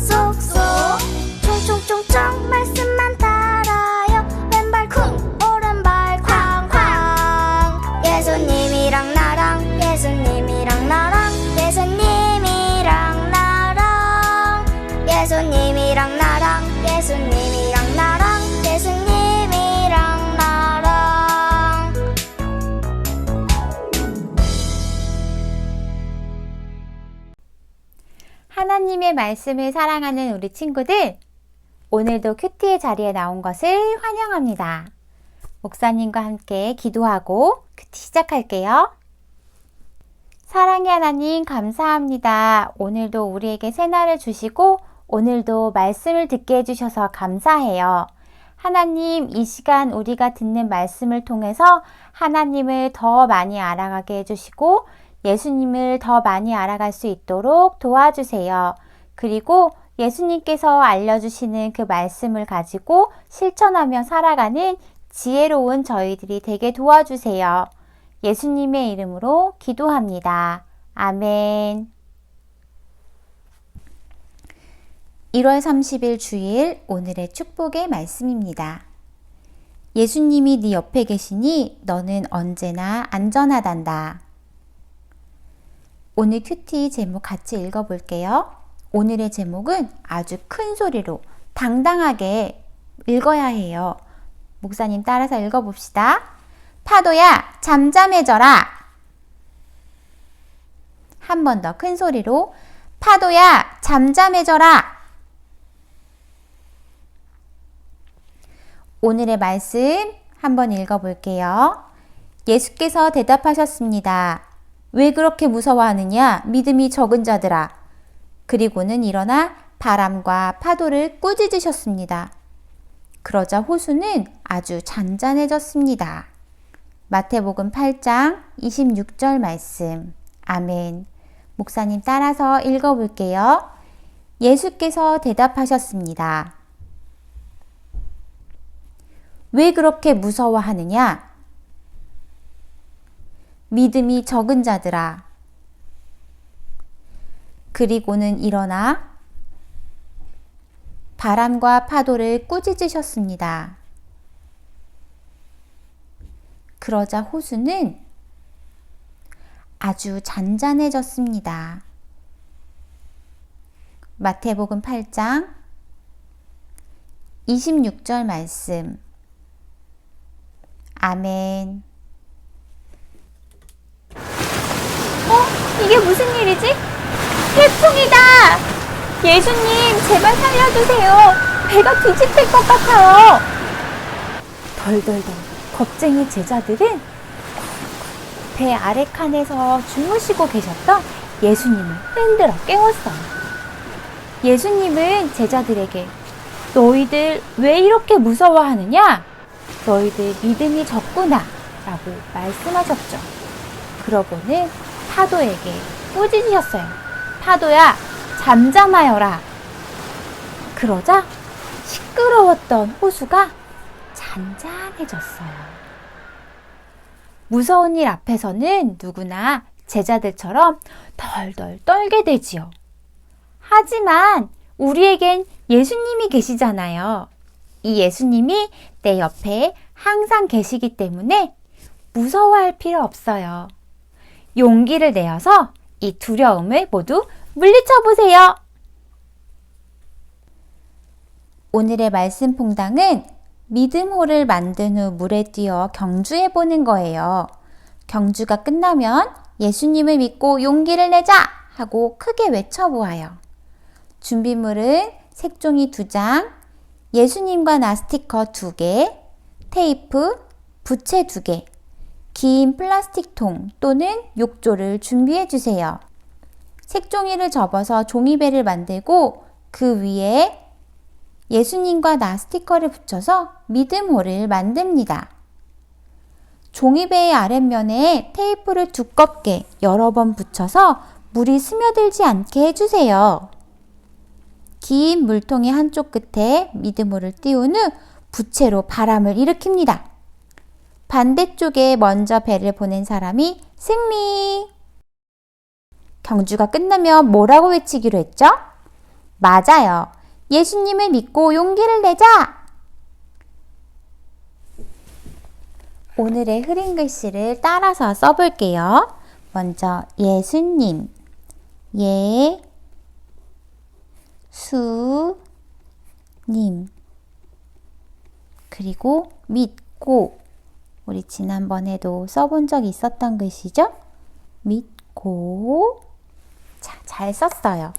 쏙쏙. 총총총총 말씀만 따라요. 왼발 쿵 오른발 쾅쾅. 예수님이랑 나랑 예수님이랑 나랑 예수님이랑 나랑. 예수님이랑 나랑 예수님이랑 하나님의 말씀을 사랑하는 우리 친구들, 오늘도 큐티의 자리에 나온 것을 환영합니다. 목사님과 함께 기도하고 큐티 시작할게요. 사랑의 하나님, 감사합니다. 오늘도 우리에게 새날을 주시고, 오늘도 말씀을 듣게 해주셔서 감사해요. 하나님, 이 시간 우리가 듣는 말씀을 통해서 하나님을 더 많이 알아가게 해주시고, 예수님을 더 많이 알아갈 수 있도록 도와주세요. 그리고 예수님께서 알려주시는 그 말씀을 가지고 실천하며 살아가는 지혜로운 저희들이 되게 도와주세요. 예수님의 이름으로 기도합니다. 아멘. 1월 30일 주일 오늘의 축복의 말씀입니다. 예수님이 네 옆에 계시니 너는 언제나 안전하단다. 오늘 큐티 제목 같이 읽어볼게요. 오늘의 제목은 아주 큰 소리로 당당하게 읽어야 해요. 목사님 따라서 읽어봅시다. 파도야, 잠잠해져라. 한 번 더 큰 소리로 파도야, 잠잠해져라. 오늘의 말씀 한번 읽어볼게요. 예수께서 대답하셨습니다. 왜 그렇게 무서워하느냐? 믿음이 적은 자들아. 그리고는 일어나 바람과 파도를 꾸짖으셨습니다. 그러자 호수는 아주 잔잔해졌습니다. 마태복음 8장 26절 말씀. 아멘. 목사님 따라서 읽어볼게요. 예수께서 대답하셨습니다. 왜 그렇게 무서워하느냐? 믿음이 적은 자들아. 그리고는 일어나 바람과 파도를 꾸짖으셨습니다. 그러자 호수는 아주 잔잔해졌습니다. 마태복음 8장 26절 말씀. 아멘. 어? 이게 무슨 일이지? 태풍이다! 예수님, 제발 살려주세요. 배가 뒤집힐 것 같아요. 덜덜덜 겁쟁이 제자들은 배 아래 칸에서 주무시고 계셨던 예수님을 흔들어 깨웠어요. 예수님은 제자들에게 너희들 왜 이렇게 무서워하느냐? 너희들 믿음이 적구나. 라고 말씀하셨죠. 그러고는 파도에게 꾸짖으셨어요. 파도야, 잠잠하여라. 그러자 시끄러웠던 호수가 잔잔해졌어요. 무서운 일 앞에서는 누구나 제자들처럼 덜덜 떨게 되지요. 하지만 우리에겐 예수님이 계시잖아요. 이 예수님이 내 옆에 항상 계시기 때문에 무서워할 필요 없어요. 용기를 내어서 이 두려움을 모두 물리쳐 보세요. 오늘의 말씀 퐁당은 믿음호를 만든 후 물에 뛰어 경주해 보는 거예요. 경주가 끝나면 예수님을 믿고 용기를 내자 하고 크게 외쳐보아요. 준비물은 색종이 두 장, 예수님과 나 스티커 두 개, 테이프, 부채 두 개, 긴 플라스틱 통 또는 욕조를 준비해 주세요. 색종이를 접어서 종이배를 만들고 그 위에 예수님과 나 스티커를 붙여서 믿음호를 만듭니다. 종이배의 아랫면에 테이프를 두껍게 여러 번 붙여서 물이 스며들지 않게 해주세요. 긴 물통의 한쪽 끝에 미드물을 띄운 후 부채로 바람을 일으킵니다. 반대쪽에 먼저 배를 보낸 사람이 승리! 경주가 끝나면 뭐라고 외치기로 했죠? 맞아요. 예수님을 믿고 용기를 내자! 오늘의 흐린 글씨를 따라서 써볼게요. 먼저 예수님, 예, 수, 님. 그리고 믿고. 우리 지난번에도 써본 적이 있었던 글씨죠? 믿고. 자, 잘 썼어요.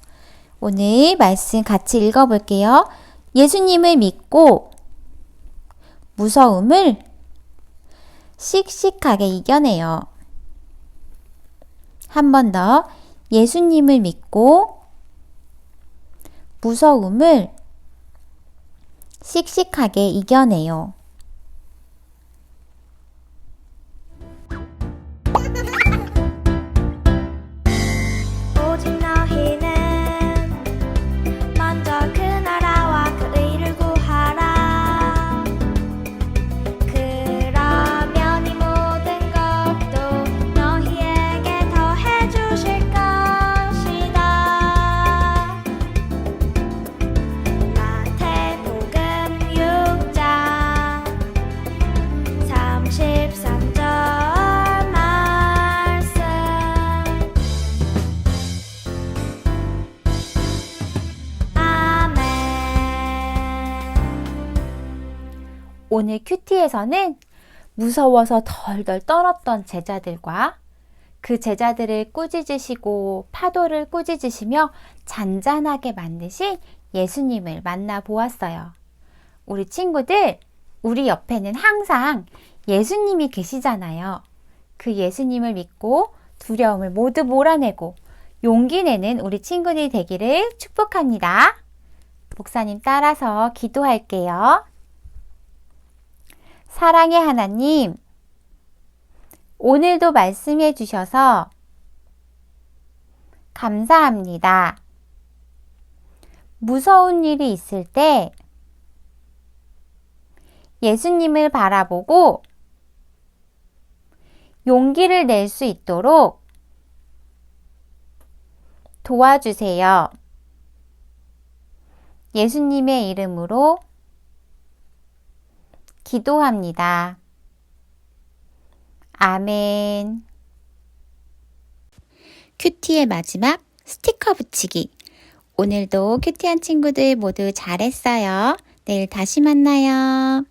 오늘 말씀 같이 읽어볼게요. 예수님을 믿고 무서움을 씩씩하게 이겨내요. 한 번 더. 예수님을 믿고 무서움을 씩씩하게 이겨내요. 오늘 큐티에서는 무서워서 덜덜 떨었던 제자들과 그 제자들을 꾸짖으시고 파도를 꾸짖으시며 잔잔하게 만드신 예수님을 만나 보았어요. 우리 친구들, 우리 옆에는 항상 예수님이 계시잖아요. 그 예수님을 믿고 두려움을 모두 몰아내고 용기 내는 우리 친구들이 되기를 축복합니다. 목사님 따라서 기도할게요. 사랑의 하나님, 오늘도 말씀해 주셔서 감사합니다. 무서운 일이 있을 때 예수님을 바라보고 용기를 낼 수 있도록 도와주세요. 예수님의 이름으로 기도합니다. 아멘. 큐티의 마지막 스티커 붙이기. 오늘도 큐티한 친구들 모두 잘했어요. 내일 다시 만나요.